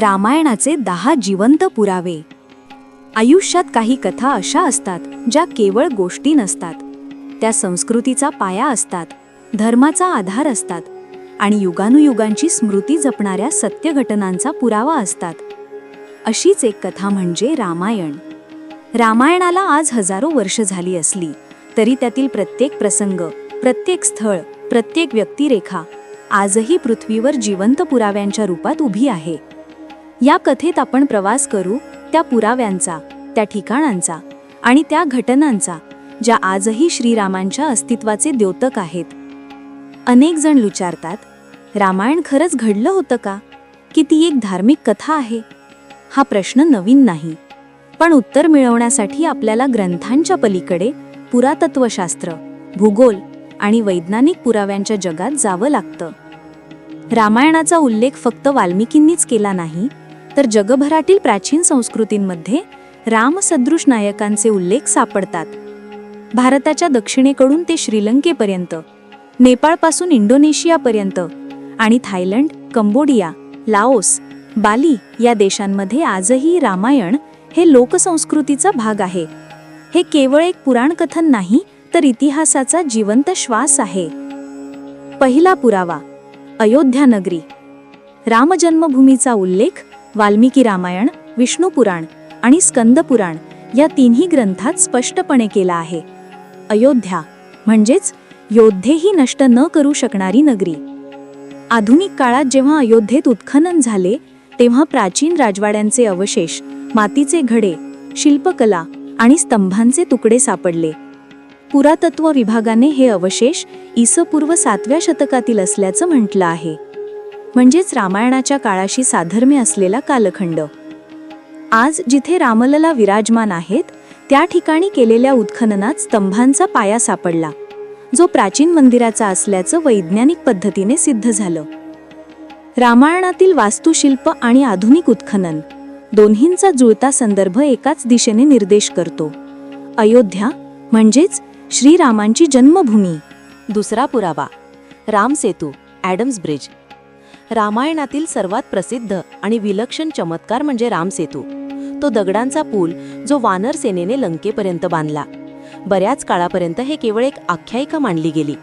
रामायणाचे दहा जिवंत पुरावे. आयुष्यात काही कथा अशा असतात ज्या केवळ गोष्टी नसतात. त्या संस्कृतीचा पाया असतात धर्माचा आधार असतात आणि युगानुयुगांची स्मृती जपणाऱ्या सत्यघटनांचा पुरावा असतात. अशीच एक कथा म्हणजे रामायण. रामायणाला आज हजारो वर्ष झाली असली तरी त्यातील प्रत्येक प्रसंग प्रत्येक स्थळ प्रत्येक व्यक्तिरेखा आजही पृथ्वीवर जिवंत पुराव्यांच्या रूपात उभी आहे. या कथेत आपण प्रवास करू त्या पुराव्यांचा त्या ठिकाणांचा आणि त्या घटनांचा ज्या आजही श्रीरामांच्या अस्तित्वाचे द्योतक आहेत. अनेक जण विचारतात रामायण खरंच घडलं होतं का? की ती एक धार्मिक कथा आहे? हा प्रश्न नवीन नाही. पण उत्तर मिळवण्यासाठी आपल्याला ग्रंथांच्या पलीकडे पुरातत्वशास्त्र भूगोल आणि वैज्ञानिक पुराव्यांच्या जगात जावं लागतं. रामायणाचा उल्लेख फक्त वाल्मिकींनीच केला नाही तर जगभरातील प्राचीन संस्कृतींमध्ये रामसदृश नायकांचे उल्लेख सापडतात. भारताच्या दक्षिणेकडून ते श्रीलंकेपर्यंत नेपाळपासून इंडोनेशियापर्यंत आणि थायलंड कंबोडिया लाओस बाली या देशांमध्ये आजही रामायण हे लोकसंस्कृतीचा भाग आहे. हे केवळ एक पुराणकथन नाही तर इतिहासाचा जिवंत श्वास आहे. पहिला पुरावा अयोध्या नगरी. रामजन्मभूमीचा उल्लेख वाल्मिकी रामायण विष्णू पुराण आणि स्कंद पुराण या तिन्ही ग्रंथात स्पष्टपणे केला आहे. अयोध्या म्हणजेच योद्धेही नष्ट न करू शकणारी नगरी. आधुनिक काळात जेव्हा अयोध्येत उत्खनन झाले तेव्हा प्राचीन राजवाड्यांचे अवशेष मातीचे घडे शिल्पकला आणि स्तंभांचे तुकडे सापडले. पुरातत्व विभागाने हे अवशेष इसपूर्व सातव्या शतकातील असल्याचं म्हटलं आहे. म्हणजेच रामायणाच्या काळाशी साधर्म्य असलेला कालखंड. आज जिथे रामलला विराजमान आहेत त्या ठिकाणी केलेल्या उत्खननात स्तंभांचा पाया सापडला जो प्राचीन मंदिराचा असल्याचं वैज्ञानिक पद्धतीने सिद्ध झालं. रामायणातील वास्तुशिल्प आणि आधुनिक उत्खनन दोन्हींचा जुळता संदर्भ एकाच दिशेने निर्देश करतो. अयोध्या म्हणजेच श्रीरामांची जन्मभूमी. दुसरा पुरावा. Ram Setu Adam's bridge. रामायणातील सर्वात प्रसिद्ध आणि विलक्षण चमत्कार म्हणजे रामसेतू तो दगडांचा पूल जो वानर सेनेने लंकेपर्यंत बांधला. बऱ्याच काळापर्यंत हे केवळ एक आख्यायिका मांडली गेली.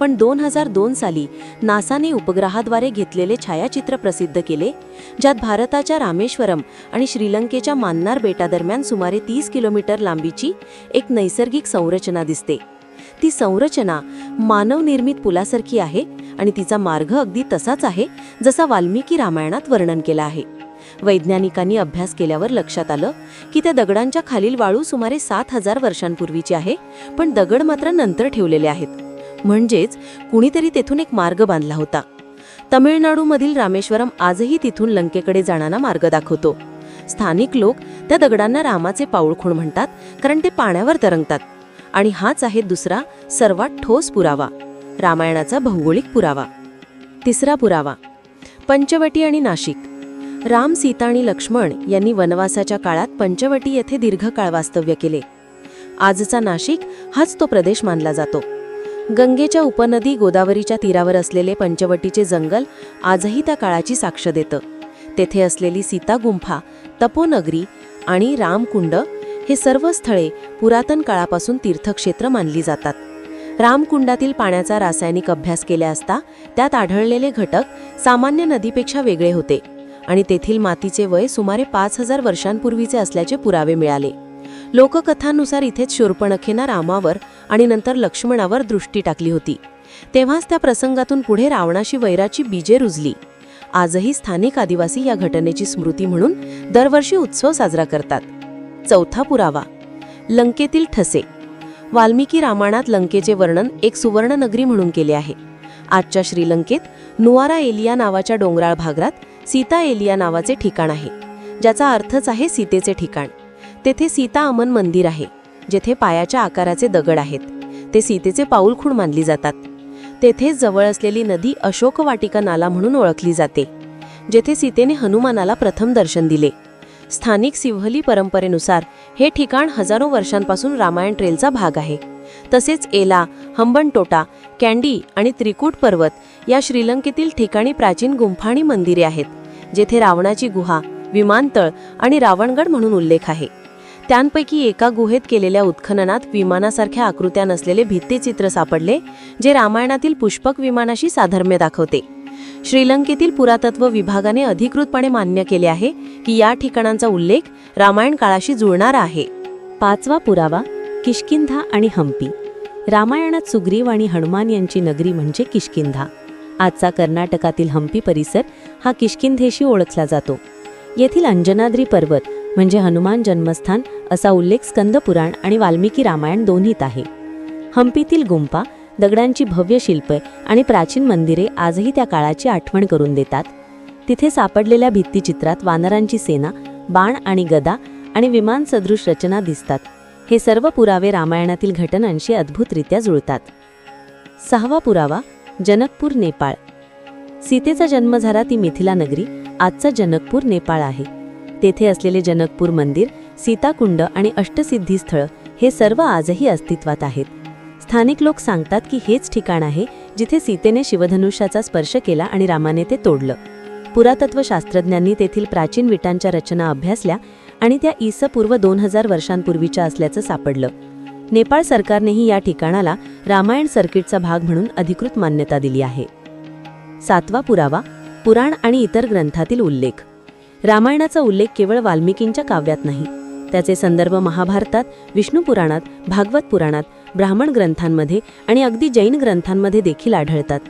पण दोन हजार दोन साली नासाने उपग्रहाद्वारे घेतलेले छायाचित्र प्रसिद्ध केले ज्यात भारताच्या रामेश्वरम आणि श्रीलंकेच्या मान्नार बेटादरम्यान सुमारे तीस किलोमीटर लांबीची एक नैसर्गिक संरचना दिसते. ती संरचना मानवनिर्मित पुलासारखी आहे आणि तिचा मार्ग अगदी तसाच आहे जसा वाल्मिकी रामायणात वर्णन केला आहे. वैज्ञानिकांनी अभ्यास केल्यावर लक्षात आलं की त्या दगडांच्या खालील वाळू सुमारे सात हजार वर्षांपूर्वीची आहे पण दगड मात्र नंतर ठेवलेले आहेत. म्हणजेच कुणीतरी तेथून एक मार्ग बांधला होता. तमिळनाडूमधील रामेश्वरम आजही तिथून लंकेकडे जाणारा मार्ग दाखवतो. स्थानिक लोक त्या दगडांना रामाचे पाऊळखूण म्हणतात कारण ते पाण्यावर तरंगतात. आणि हाच आहे दुसरा सर्वात ठोस पुरावा. रामायणाचा भौगोलिक पुरावा. तिसरा पुरावा. पंचवटी आणि नाशिक. राम सीता आणि लक्ष्मण यांनी वनवासाच्या काळात पंचवटी येथे दीर्घकाळ वास्तव्य केले. आजचा नाशिक हाच तो प्रदेश मानला जातो. गंगेच्या उपनदी गोदावरीच्या तीरावर असलेले पंचवटीचे जंगल आजही त्या काळाची साक्ष देतं. तेथे असलेली सीता गुंफा तपोनगरी आणि रामकुंड हे सर्व स्थळे पुरातन काळापासून तीर्थक्षेत्र मानली जातात. रामकुंडातील पाण्याचा रासायनिक अभ्यास केल्या असता त्यात आढळलेले घटक सामान्य नदीपेक्षा वेगळे होते आणि तेथील मातीचे वय सुमारे पाच हजार वर्षांपूर्वीचे असल्याचे पुरावे मिळाले. लोककथांनुसार इथेच शूर्पणखेनं रामावर आणि नंतर लक्ष्मणावर दृष्टी टाकली होती. तेव्हाच त्या प्रसंगातून पुढे रावणाशी वैराची बीजे रुजली. आजही स्थानिक आदिवासी या घटनेची स्मृती म्हणून दरवर्षी उत्सव साजरा करतात. चौथा पुरावा लंकेतील ठसे. वाल्मिकी रामायणात लंकेचे वर्णन एक सुवर्ण नगरी म्हणून केले आहे. आजच्या श्रीलंकेत नुआरा एलिया नावाच्या डोंगराळ भागात सीता एलिया नावाचे ठिकाण आहे ज्याचा अर्थच आहे सीतेचे ठिकाण. तेथे सीता अमन मंदिर आहे जेथे पायाच्या आकाराचे दगड आहेत. ते सीतेचे पाऊलखूण मानली जातात. तेथेच जवळ असलेली नदी अशोक वाटिका नाला म्हणून ओळखली जाते जेथे सीतेने हनुमानाला प्रथम दर्शन दिले. स्थानिक सिव्हली परंपरेनुसार हे ठिकाण हजारो वर्षांपासून रामायण ट्रेलचा भाग आहे. तसेच एला हंबनटोटा कॅन्डी आणि त्रिकूट पर्वत या श्रीलंकेतील ठिकाणी प्राचीन गुंफाणी मंदिरे आहेत जेथे रावणाची गुहा विमानतळ आणि रावणगड म्हणून उल्लेख आहे. त्यांपैकी एका गुहेत केलेल्या उत्खननात विमानासारख्या आकृत्या नसलेले भित्तिचित्र सापडले जे रामायणातील पुष्पक विमानाशी साधर्म्य दाखवते. श्रीलंकेतील पुरातत्व विभागाने अधिकृतपणे मान्य केले आहे की या ठिकाणांचा उल्लेख रामायण काळाशी जुळणारा आहे. पाचवा पुरावा किष्किंधा आणि हम्पी रामायणात सुग्रीव आणि हनुमान यांची नगरी म्हणजे किष्किंधा. आजचा कर्नाटकातील हम्पी परिसर हा किष्किंधेशी ओळखला जातो. येथील अंजनाद्री पर्वत म्हणजे हनुमान जन्मस्थान असा उल्लेख स्कंदपुराण आणि वाल्मिकी रामायण दोन्हीत आहे. हम्पीतील गुंपा दगडांची भव्य शिल्पे आणि प्राचीन मंदिरे आजही त्या काळाची आठवण करून देतात. तिथे सापडलेल्या भित्तिचित्रात वानरांची सेना बाण आणि गदा आणि विमान सदृश रचना दिसतात. हे सर्व पुरावे रामायणातील घटनांशी अद्भुतरित्या जुळतात. सहावा पुरावा जनकपूर नेपाळ. सीतेचा जन्म झाला ती मिथिला नगरी आजचा जनकपूर नेपाळ आहे. तेथे असलेले जनकपूर मंदिर सीताकुंड आणि अष्टसिद्धी स्थळ हे सर्व आजही अस्तित्वात आहेत. स्थानिक लोक सांगतात की हेच ठिकाण आहे जिथे सीतेने शिवधनुष्याचा स्पर्श केला आणि रामाने ते तोडलं. पुरातत्वशास्त्रज्ञांनी तेथील प्राचीन विटांच्या रचना अभ्यासल्या आणि त्या ईस पूर्व दोन हजार वर्षांपूर्वीच्या असल्याचं सापडलं. नेपाळ सरकारनेही या ठिकाणाला रामायण सर्किटचा भाग म्हणून अधिकृत मान्यता दिली आहे. सातवा पुरावा पुराण आणि इतर ग्रंथातील उल्लेख. रामायणाचा उल्लेख केवळ वाल्मिकींच्या काव्यात नाही. त्याचे संदर्भ महाभारतात विष्णू पुराणात भागवत पुराणात ब्राह्मण ग्रंथांमध्ये आणि अगदी जैन ग्रंथांमध्ये देखील आढळतात.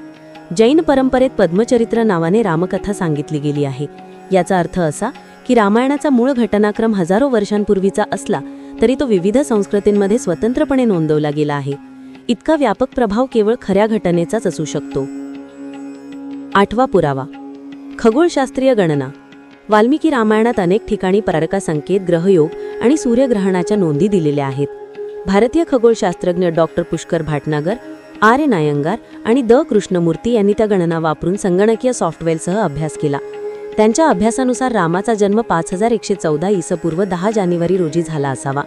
जैन परंपरेत पद्मचरित्र नावाने रामकथा सांगितली गेली आहे. याचा अर्थ असा की रामायणाचा मूळ घटनाक्रम हजारो वर्षांपूर्वीचा असला तरी तो विविध संस्कृतींमध्ये स्वतंत्रपणे नोंदवला गेला आहे. इतका व्यापक प्रभाव केवळ खऱ्या घटनेचाच असू शकतो. आठवा पुरावा. खगोलशास्त्रीय गणना. वाल्मिकी रामायणात अनेक ठिकाणी पारकासंकेत ग्रहयोग आणि सूर्यग्रहणाच्या नोंदी दिलेल्या आहेत. भारतीय खगोलशास्त्रज्ञ डॉक्टर पुष्कर भाटनागर आर्य नायंगार आणि द कृष्णमूर्ती यांनी त्या गणना वापरून संगणकीय सॉफ्टवेअरसह अभ्यास केला. त्यांच्या अभ्यासानुसार रामाचा जन्म पाच हजार एकशे चौदा इसपूर्व दहा जानेवारी रोजी झाला असावा.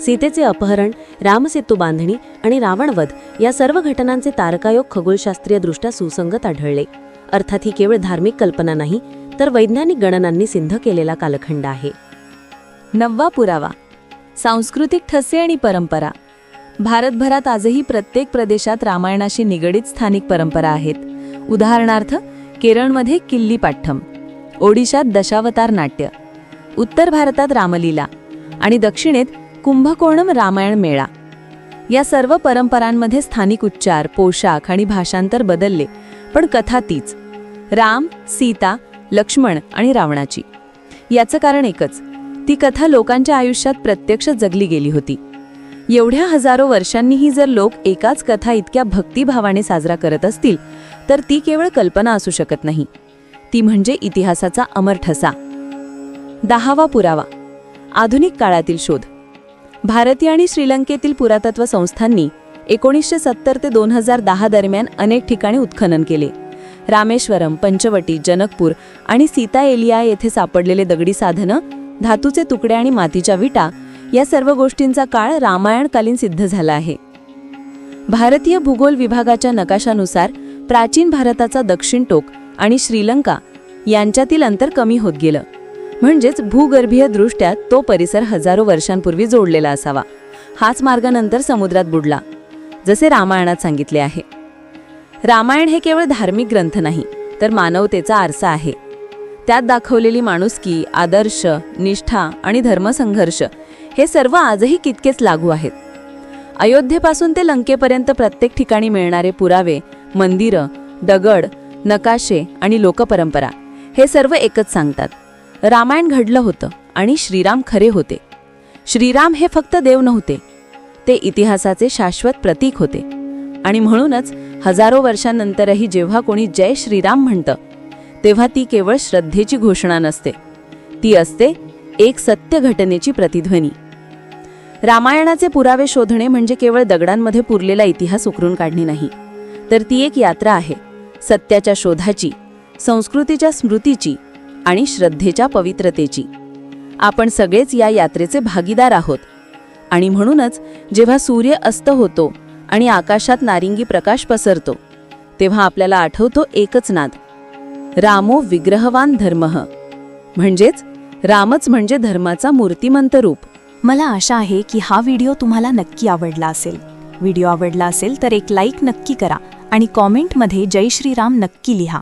सीतेचे अपहरण रामसेतू बांधणी आणि रावणवध या सर्व घटनांचे तारकायोग खगोलशास्त्रीयदृष्ट्या सुसंगत आढळले. अर्थात ही केवळ धार्मिक कल्पना नाही तर वैज्ञानिक गणनांनी सिद्ध केलेला कालखंड आहे. नववा पुरावा. सांस्कृतिक ठसे आणि परंपरा. भारतभरात आजही प्रत्येक प्रदेशात रामायणाशी निगडीत स्थानिक परंपरा आहेत. उदाहरणार्थ केरळमध्ये किल्ली पाठ्ठम ओडिशात दशावतार नाट्य उत्तर भारतात रामलीला आणि दक्षिणेत कुंभकोणम रामायण मेळा. या सर्व परंपरांमध्ये स्थानिक उच्चार पोशाख आणि भाषांतर बदलले पण कथा तीच. राम सीता लक्ष्मण आणि रावणाची. याचं कारण एकच ती कथा लोकांच्या आयुष्यात प्रत्यक्ष जगली गेली होती. एवढ्या हजारो वर्षांनीही जर लोक एकाच कथा इतक्या भक्तिभावाने साजरा करत असतील तर ती केवळ कल्पना असू शकत नाही. ती म्हणजे इतिहासाचा अमर ठसा. दहावा पुरावा. आधुनिक काळातील शोध. भारतीय आणि श्रीलंकेतील पुरातत्व संस्थांनी एकोणीसशे सत्तर ते दोन हजार दहा दरम्यान अनेक ठिकाणी उत्खनन केले. रामेश्वरम पंचवटी जनकपूर आणि सीता एलिया येथे सापडलेले दगडी साधनं धातूचे तुकडे आणि मातीच्या विटा या सर्व गोष्टींचा काळ रामायणकालीन सिद्ध झाला आहे. भारतीय भूगोल विभागाच्या नकाशानुसार प्राचीन भारताचा दक्षिण टोक आणि श्रीलंका यांच्यातील अंतर कमी होत गेलं. म्हणजेच भूगर्भीय दृष्ट्या तो परिसर हजारो वर्षांपूर्वी जोडलेला असावा. हाच मार्ग नंतर समुद्रात बुडला जसे रामायणात सांगितले आहे. रामायण हे केवळ धार्मिक ग्रंथ नाही तर मानवतेचा आरसा आहे. त्यात दाखवलेली माणुसकी आदर्श निष्ठा आणि धर्मसंघर्ष हे सर्व आजही कितकेच लागू आहेत. अयोध्येपासून ते लंकेपर्यंत प्रत्येक ठिकाणी मिळणारे पुरावे मंदिरं दगड नकाशे आणि लोकपरंपरा हे सर्व एकच सांगतात. रामायण घडलं होतं आणि श्रीराम खरे होते. श्रीराम हे फक्त देव नव्हते. ते इतिहासाचे शाश्वत प्रतीक होते. आणि म्हणूनच हजारो वर्षांनंतरही जेव्हा कोणी जय श्रीराम म्हणतं तेव्हा ती केवळ श्रद्धेची घोषणा नसते. ती असते एक सत्य घटनेची प्रतिध्वनी. रामायणाचे पुरावे शोधणे म्हणजे केवळ दगडांमध्ये पुरलेला इतिहास उकरून काढणे नाही. तर ती एक यात्रा आहे सत्याच्या शोधाची संस्कृतीच्या स्मृतीची आणि श्रद्धेच्या पवित्रतेची. आपण सगळेच या यात्रेचे भागीदार आहोत. आणि म्हणूनच जेव्हा सूर्य अस्त होतो आणि आकाशात नारिंगी प्रकाश पसरतो तेव्हा आपल्याला आठवतो एकच नाद रामो विग्रहवान धर्म. म्हणजेच रामच म्हणजे धर्माचा मूर्तिमंत रूप. मला आशा आहे की हा व्हिडिओ तुम्हाला नक्की आवडला असेल. व्हिडिओ आवडला असेल तर एक लाईक नक्की करा आणि कॉमेंटमध्ये जय श्रीराम नक्की लिहा.